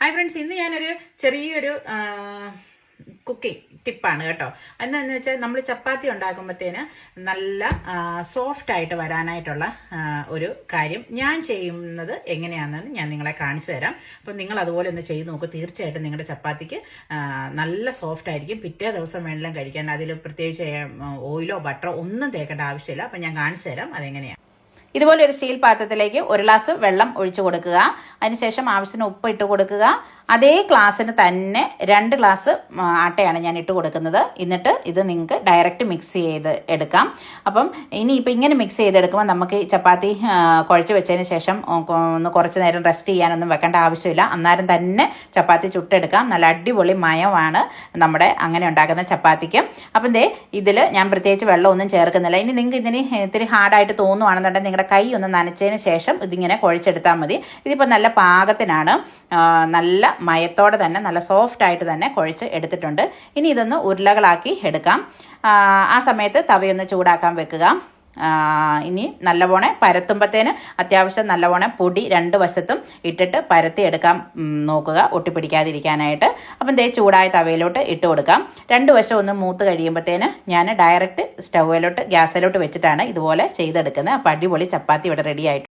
Hi friends ഇന്ന് ഞാനൊരു ചെറിയൊരു കുക്കിംഗ് ടിപ്പാണ് കേട്ടോ. എന്താണെന്ന് വെച്ചാൽ നമ്മൾ ചപ്പാത്തി ഉണ്ടാക്കുമ്പോഴത്തേന് നല്ല സോഫ്റ്റ് ആയിട്ട് വരാനായിട്ടുള്ള ഒരു കാര്യം ഞാൻ ചെയ്യുന്നത് എങ്ങനെയാണെന്ന് ഞാൻ നിങ്ങളെ കാണിച്ചു തരാം. അപ്പം നിങ്ങൾ അതുപോലെ ഒന്ന് ചെയ്ത് നോക്കൂ. തീർച്ചയായിട്ടും നിങ്ങളുടെ ചപ്പാത്തിക്ക് നല്ല സോഫ്റ്റ് ആയിരിക്കും. പിറ്റേ ദിവസം വേണമെങ്കിലും കഴിക്കാൻ അതിൽ പ്രത്യേകിച്ച് ഓയിലോ ബട്ടറോ ഒന്നും തേക്കേണ്ട ആവശ്യമില്ല. അപ്പം ഞാൻ കാണിച്ചു തരാം അതെങ്ങനെയാണ് ഇതുപോലെ ഒരു സ്റ്റീൽ പാത്രത്തിലേക്ക് ഒരു ഗ്ലാസ് വെള്ളം ഒഴിച്ചു കൊടുക്കുക. അതിനുശേഷം ആവശ്യത്തിന് ഉപ്പ് ഇട്ട് കൊടുക്കുക. അതേ ഗ്ലാസ്സിന് തന്നെ രണ്ട് ഗ്ലാസ് ആട്ടയാണ് ഞാൻ ഇട്ട് കൊടുക്കുന്നത്. എന്നിട്ട് ഇത് നിങ്ങൾക്ക് ഡയറക്റ്റ് മിക്സ് ചെയ്ത് എടുക്കാം. അപ്പം ഇനി ഇപ്പം ഇങ്ങനെ മിക്സ് ചെയ്തെടുക്കുമ്പോൾ നമുക്ക് ചപ്പാത്തി കുഴച്ച് വെച്ചതിന് ശേഷം ഒന്ന് കുറച്ച് നേരം റെസ്റ്റ് ചെയ്യാനൊന്നും വെക്കേണ്ട ആവശ്യമില്ല. അന്നേരം തന്നെ ചപ്പാത്തി ചുട്ടെടുക്കാം. നല്ല അടിപൊളി മയമാണ് നമ്മുടെ അങ്ങനെ ഉണ്ടാക്കുന്ന ചപ്പാത്തിക്ക്. അപ്പം ദേ ഇതിൽ ഞാൻ പ്രത്യേകിച്ച് വെള്ളമൊന്നും ചേർക്കുന്നില്ല. ഇനി നിങ്ങൾക്ക് ഇതിന് ഇത്തിരി ഹാർഡായിട്ട് തോന്നുവാണെന്നുണ്ടെങ്കിൽ നിങ്ങളുടെ കൈ ഒന്ന് നനച്ചതിന് ശേഷം ഇതിങ്ങനെ കുഴച്ചെടുത്താൽ മതി. ഇതിപ്പോൾ നല്ല പാകത്തിനാണ്. നല്ല മയത്തോടെ തന്നെ നല്ല സോഫ്റ്റ് ആയിട്ട് തന്നെ കുഴച്ച് എടുത്തിട്ടുണ്ട്. ഇനി ഇതൊന്ന് ഉരുളകളാക്കി എടുക്കാം. ആ, സമയത്ത് തവയൊന്ന് ചൂടാക്കാൻ വെക്കുക. ഇനി നല്ലവണ്ണം പരത്തുമ്പത്തേന് അത്യാവശ്യം നല്ലവണ്ണം പൊടി രണ്ട് വശത്തും ഇട്ടിട്ട് പരത്തി എടുക്കാൻ നോക്കുക ഒട്ടിപ്പിടിക്കാതിരിക്കാനായിട്ട്. അപ്പം ദേ ചൂടായ തവയിലോട്ട് ഇട്ട് കൊടുക്കാം. രണ്ട് വശം ഒന്ന് മൂത്ത് കഴിയുമ്പത്തേന് ഞാൻ ഡയറക്റ്റ് സ്റ്റൗവിലോട്ട് ഗ്യാസിലോട്ട് വെച്ചിട്ടാണ് ഇതുപോലെ ചെയ്തെടുക്കുന്നത്. അപ്പം അടിപൊളി ചപ്പാത്തി ഇവിടെ റെഡി ആയിട്ട്